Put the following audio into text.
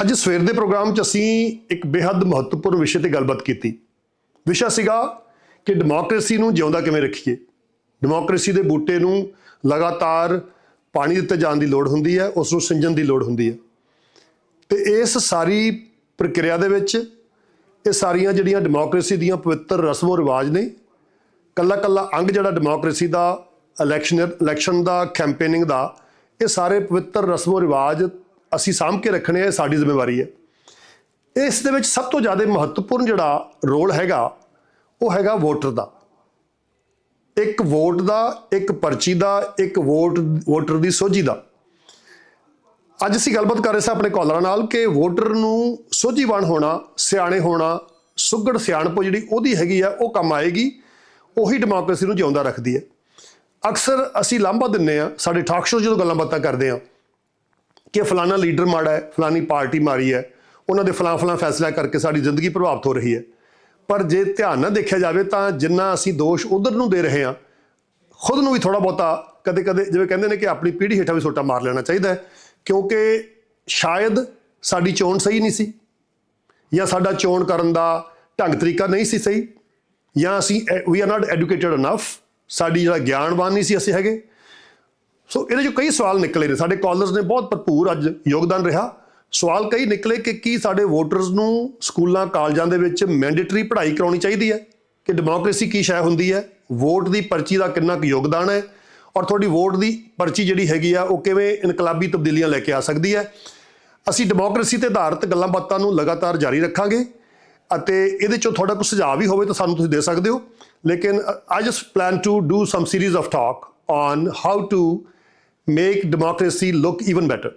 ਅੱਜ ਸਵੇਰ ਦੇ ਪ੍ਰੋਗਰਾਮ 'ਚ ਅਸੀਂ ਇੱਕ ਬੇहद ਮਹੱਤਵਪੂਰਨ ਵਿਸ਼ੇ ਤੇ ਗੱਲਬਾਤ ਕੀਤੀ। ਵਿਸ਼ਾ ਸੀਗਾ ਕਿ ਡੈਮੋਕ੍ਰੇਸੀ ਨੂੰ ਜਿਉਂਦਾ ਕਿਵੇਂ ਰੱਖੀਏ। ਡੈਮੋਕ੍ਰੇਸੀ ਦੇ ਬੂਟੇ ਨੂੰ ਲਗਾਤਾਰ ਪਾਣੀ ਦਿੱਤੇ ਜਾਣ ਦੀ ਲੋੜ ਹੁੰਦੀ ਹੈ, ਉਸ ਨੂੰ ਸਿੰਜਣ ਦੀ ਲੋੜ ਹੁੰਦੀ ਹੈ। ਤੇ ਇਸ ਸਾਰੀ ਪ੍ਰਕਿਰਿਆ ਦੇ ਵਿੱਚ ਇਹ ਸਾਰੀਆਂ ਜਿਹੜੀਆਂ ਡੈਮੋਕ੍ਰੇਸੀ ਦੀਆਂ ਪਵਿੱਤਰ ਰਸਮੋ ਰਿਵਾਜ ਨੇ ਕੱਲਾ ਕੱਲਾ ਅੰਗ ਜਿਹੜਾ ਡੈਮੋਕ੍ਰੇਸੀ ਦਾ ਇਲੈਕਸ਼ਨ ਇਲੈਕਸ਼ਨ ਦਾ ਕੈਂਪੇਨਿੰਗ ਦਾ, ਇਹ ਸਾਰੇ ਪਵਿੱਤਰ ਰਸਮੋ ਰਿਵਾਜ ਅਸੀਂ ਸਾਂਭ ਕੇ ਰੱਖਣੇ ਆ, ਇਹ ਸਾਡੀ ਜ਼ਿੰਮੇਵਾਰੀ ਹੈ। ਇਸ ਦੇ ਵਿੱਚ ਸਭ ਤੋਂ ਜ਼ਿਆਦਾ ਮਹੱਤਵਪੂਰਨ ਜਿਹੜਾ ਰੋਲ ਹੈਗਾ, ਉਹ ਹੈਗਾ ਵੋਟਰ ਦਾ। ਇੱਕ ਵੋਟ ਦਾ, ਇੱਕ ਪਰਚੀ ਦਾ, ਇੱਕ ਵੋਟ, ਵੋਟਰ ਦੀ ਸੋਝੀ ਦਾ। ਅੱਜ ਅਸੀਂ ਗੱਲਬਾਤ ਕਰ ਰਹੇ ਸਾਂ ਆਪਣੇ ਕਾਲਰਾਂ ਨਾਲ ਕਿ ਵੋਟਰ ਨੂੰ ਸੋਝੀਵਾਨ ਹੋਣਾ, ਸਿਆਣੇ ਹੋਣਾ, ਸੁਗੜ ਸਿਆਣਪ ਜਿਹੜੀ ਉਹਦੀ ਹੈਗੀ ਆ, ਉਹ ਕੰਮ ਆਏਗੀ। ਉਹੀ ਡੈਮੋਕ੍ਰੇਸੀ ਨੂੰ ਜਿਉਂਦਾ ਰੱਖਦੀ ਹੈ। ਅਕਸਰ ਅਸੀਂ ਲਾਂਭਾ ਦਿੰਨੇ ਆ ਸਾਡੇ ਟਾਕ ਸ਼ੋਅ ਜਦੋਂ ਗੱਲਾਂ ਬਾਤਾਂ ਕਰਦੇ ਆ ਕਿ ਫਲਾਣਾ ਲੀਡਰ ਮਾੜਾ ਹੈ ਫਲਾਣੀ ਪਾਰਟੀ ਮਾਰੀ ਹੈ, ਉਹਨਾਂ ਦੇ ਫਲਾਂ ਫਲਾਂ ਫੈਸਲਾ ਕਰਕੇ ਸਾਡੀ ਜ਼ਿੰਦਗੀ ਪ੍ਰਭਾਵਿਤ ਹੋ ਰਹੀ ਹੈ। ਪਰ ਜੇ ਧਿਆਨ ਨਾਲ ਦੇਖਿਆ ਜਾਵੇ ਤਾਂ ਜਿੰਨਾ ਅਸੀਂ ਦੋਸ਼ ਉਧਰ ਨੂੰ ਦੇ ਰਹੇ ਹਾਂ, ਖੁਦ ਨੂੰ ਵੀ ਥੋੜਾ ਬਹੁਤਾ ਕਦੇ-ਕਦੇ ਜਿਵੇਂ ਕਹਿੰਦੇ ਨੇ ਕਿ ਆਪਣੀ ਪੀੜ੍ਹੀ ਹੇਠਾਂ ਵੀ ਸੋਟਾ ਮਾਰ ਲੈਣਾ ਚਾਹੀਦਾ ਹੈ, ਕਿਉਂਕਿ ਸ਼ਾਇਦ ਸਾਡੀ ਚੋਣ ਸਹੀ ਨਹੀਂ ਸੀ, ਜਾਂ ਸਾਡਾ ਚੋਣ ਕਰਨ ਦਾ ਢੰਗ ਤਰੀਕਾ ਨਹੀਂ ਸੀ ਸਹੀ, ਜਾਂ ਅਸੀਂ ਵੀ ਆਰ ਨਾਟ ਐਜੂਕੇਟਡ ਅਨਫ ਸਾਡੀ ਜਿਹੜਾ ਗਿਆਨਵਾਨ ਨਹੀਂ ਸੀ ਅਸੀਂ ਹੈਗੇ। ਸੋ ਇਹਦੇ ਚੋਂ ਕਈ ਸਵਾਲ ਨਿਕਲੇ ਨੇ। ਸਾਡੇ ਕਾਲਰਸ ਨੇ ਬਹੁਤ ਭਰਪੂਰ ਅੱਜ ਯੋਗਦਾਨ ਰਿਹਾ। ਸਵਾਲ ਕਈ ਨਿਕਲੇ ਕਿ ਕੀ ਸਾਡੇ ਵੋਟਰਸ ਨੂੰ ਸਕੂਲਾਂ, ਕਾਲਜਾਂ ਦੇ ਵਿੱਚ ਮੈਂਡੇਟਰੀ ਪੜ੍ਹਾਈ ਕਰਾਉਣੀ ਚਾਹੀਦੀ ਹੈ? ਕਿ ਡੈਮੋਕ੍ਰੇਸੀ ਕੀ ਸ਼ੈ ਹੁੰਦੀ ਹੈ? ਵੋਟ ਦੀ ਪਰਚੀ ਦਾ ਕਿੰਨਾ ਕੁ ਯੋਗਦਾਨ ਹੈ? ਔਰ ਤੁਹਾਡੀ ਵੋਟ ਦੀ ਪਰਚੀ ਜਿਹੜੀ ਹੈਗੀ ਆ, ਉਹ ਕਿਵੇਂ ਇਨਕਲਾਬੀ ਤਬਦੀਲੀਆਂ ਲੈ ਕੇ ਆ ਸਕਦੀ ਹੈ? ਅਸੀਂ ਡੈਮੋਕ੍ਰੇਸੀ ਤੇ ਆਧਾਰਿਤ ਗੱਲਾਂ ਬਾਤਾਂ ਨੂੰ ਲਗਾਤਾਰ ਜਾਰੀ ਰੱਖਾਂਗੇ ਅਤੇ ਇਹਦੇ ਚੋਂ ਤੁਹਾਡਾ ਕੋਈ ਸੁਝਾਅ ਵੀ ਹੋਵੇ ਤਾਂ ਸਾਨੂੰ ਤੁਸੀਂ ਦੇ ਸਕਦੇ ਹੋ। ਲੇਕਿਨ I just plan to do some series of talk on how to make democracy look even better